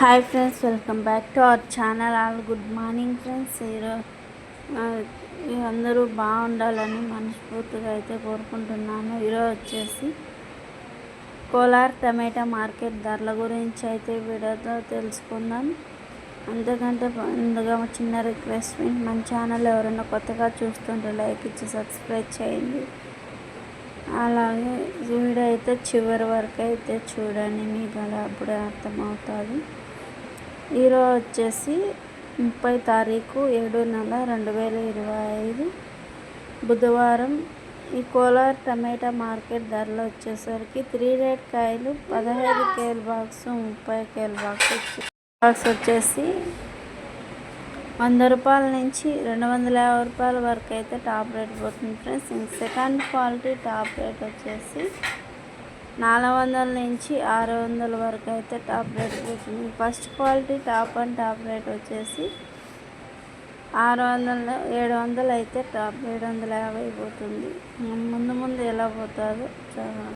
Hi friends welcome back to our channel all good morning friends ఈరోజు అందరూ బాగుండాలని మనస్ఫూర్తిగా అయితే కోరుకుంటున్నాను. ఈరోజు వచ్చేసి కోలార్ టమాటా మార్కెట్ ధరల గురించి అయితే వీడియోతో తెలుసుకుందాం. అంతకంటే ముందుగా చిన్న రిక్వెస్ట్ మన ఛానల్ ఎవరైనా కొత్తగా చూస్తుంటే లైక్ ఇచ్చి సబ్స్క్రైబ్ చేయండి. అలాగే వీడియో అయితే చివరి వరకు అయితే చూడండి మీకు అలా అప్పుడే అర్థమవుతుంది. ఈరోజు వచ్చేసి ముప్పై తారీఖు ఏడు నెల రెండు వేల ఇరవై ఐదు బుధవారం. ఈ కోలార్ టమాటా మార్కెట్ ధరలు వచ్చేసరికి త్రీ రేట్ కాయలు పదహైదు కేల్ బాక్స్ ముప్పై కేల్ బాక్స్ బాక్స్ వచ్చేసి వంద రూపాయల నుంచి రెండు వందల యాభై రూపాయల వరకు అయితే టాప్ రేట్ పోతుంది friends. Second quality top rate వచ్చేసి నాలుగు వందల నుంచి ఆరు వందల వరకు అయితే టాప్ రేట్ పోతుంది first quality top and top rate వచ్చేసి ఆరు వందల ఏడు వందలు అయితే టాప్ ఏడు వందల యాభై పోతుంది. ముందు ముందు ఎలా పోతుందో చాలా